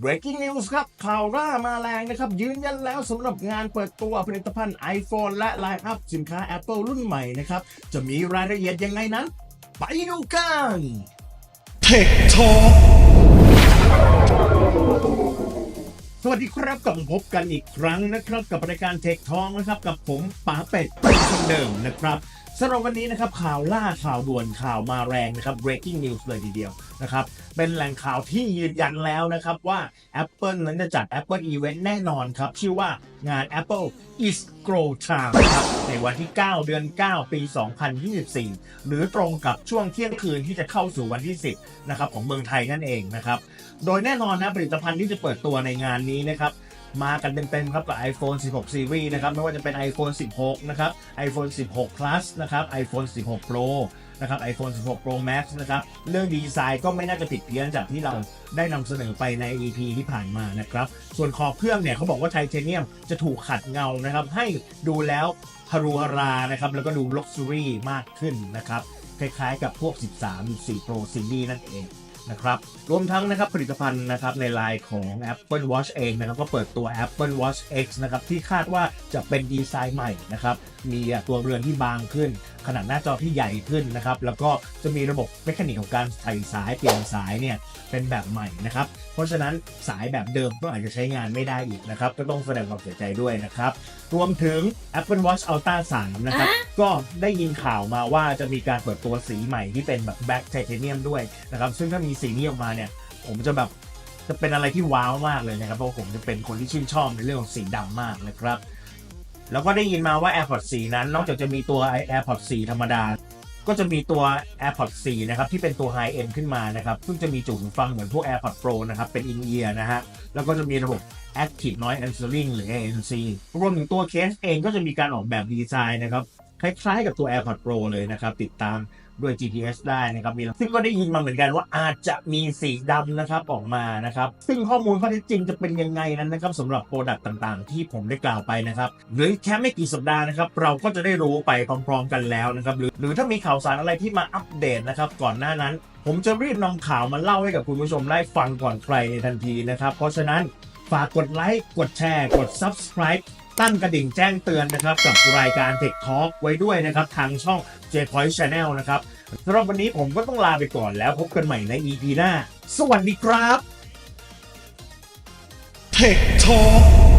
breaking news ครับข่าวร่ามาแรงนะครับ ยืนยันแล้วสำหรับงานเปิดตัวผลิตภัณฑ์ iPhone และ Line Up สินค้า Apple รุ่นใหม่นะครับ จะมีรายละเอียดยังไงนั้น ไปดูกัน Tech Talk สวัสดีครับกลับมาพบกันอีกครั้งนะครับ กับรายการเทคทองนะครับ กับผมป๋าเป็ดเป็นคนเดิมนะครับ สำหรับวันนี้นะครับข่าวล่าข่าวด่วนข่าวมาแรงนะครับ breaking news เลยทีเดียวนะครับเป็นแหล่งข่าวที่ยืนยันแล้วนะครับว่า Apple นั้นจะจัด Apple Event แน่นอนครับ ชื่อว่างาน Apple is Grow Time ครับในวันที่ 9 เดือน 9 ปี 2024 หรือตรงกับช่วงเที่ยงคืนที่จะเข้าสู่วันที่ 10นะครับของเมืองไทยนั่นเองนะครับโดยแน่นอนนะผลิตภัณฑ์ที่จะเปิดตัวในงานนี้นะครับ มากันเต็มๆครับกับ iPhone 16 Series นะครับไม่ว่าจะเป็น iPhone 16 นะครับ iPhone 16 Plus นะครับ iPhone 16 Pro นะครับ iPhone 16 Pro Max นะครับ เรื่องดีไซน์ก็ไม่น่าจะผิดเพี้ยนจากที่เราได้นำเสนอไปใน EP ที่ผ่านมานะครับ ส่วนขอบเครื่องเนี่ยเขาบอกว่าไทเทเนียมจะถูกขัดเงานะครับ ให้ดูแล้วฮารูฮารานะครับ แล้วก็ดูล็อกซูรี่มากขึ้นนะครับ คล้ายๆกับพวก 13 14 Pro Series นั่นเอง นะครับ รวมทั้งนะครับผลิตภัณฑ์นะครับในไลน์ของ Apple Watch เองนะครับก็เปิดตัว Apple Watch X นะครับที่คาดว่าจะเป็นดีไซน์ใหม่นะครับมีตัวเรือนที่บางขึ้น ขนาดหน้าจอที่ใหญ่ขึ้นนะครับ แล้วก็จะมีระบบเมคานิกของการใส่สายเปลี่ยนสายเนี่ยเป็นแบบใหม่นะครับ เพราะฉะนั้นสายแบบเดิมก็อาจจะใช้งานไม่ได้อีกนะครับ ก็ต้องแสดงความเสียใจด้วยนะครับ รวมถึง Apple Watch Ultra 3 นะครับ ก็ได้ยินข่าวมาว่าจะมีการเปิดตัวสีใหม่ที่เป็นแบบ Black Titanium ด้วยนะครับ ซึ่งถ้ามีสีนี้ออกมาเนี่ย ผมจะแบบจะเป็นอะไรที่ว้าวมากเลยนะครับ เพราะว่าผมจะเป็นคนที่ชื่นชอบในเรื่องของสีดำมากนะครับ แล้วก็ได้ยินมาว่า AirPods 4 นั้น นอกจากจะมีตัว AirPods 4 ธรรมดา ก็จะมีตัว AirPods 4 นะครับ ที่เป็นตัว High End ขึ้นมานะครับ ซึ่งจะมีจุดหูฟังเหมือนพวก AirPods Pro นะครับ เป็น In Ear นะฮะ แล้วก็จะมีระบบ Active Noise Cancelling หรือ ANC รวมถึงตัวเคสเองก็จะมีการออกแบบดีไซน์นะครับ คล้ายๆกับตัว AirPods Pro เลยนะครับ ติดตาม ด้วย GPS ได้นะครับมีซึ่งก็ได้ยินมาเหมือนกันว่าอาจจะมีสีดำนะครับออกมานะครับ ซึ่งข้อมูลข้อเท็จจริงจะเป็นยังไงนั้นนะครับสำหรับโปรดักต์ต่างๆ ที่ผมได้กล่าวไปนะครับหรือแค่ไม่กี่สัปดาห์นะครับ เราก็จะได้รู้ไปพร้อมๆกันแล้วนะครับหรือหรือถ้ามีข่าวสารอะไรที่มาอัปเดตนะครับก่อนหน้านั้น ผมจะรีบนำข่าวมาเล่าให้กับคุณผู้ชมได้ฟังก่อนใครในทันทีนะครับ เพราะฉะนั้นฝากกดไลค์กดแชร์ กด subscribe ตั้งกระดิ่งแจ้งเตือนนะครับ กับรายการ Tech Talk ไว้ด้วยนะครับ ทางช่อง J Point Channel นะครับสำหรับวันนี้ผมก็ต้องลาไปก่อนแล้วพบกันใหม่ใน EP หน้า สวัสดีครับ Tech Talk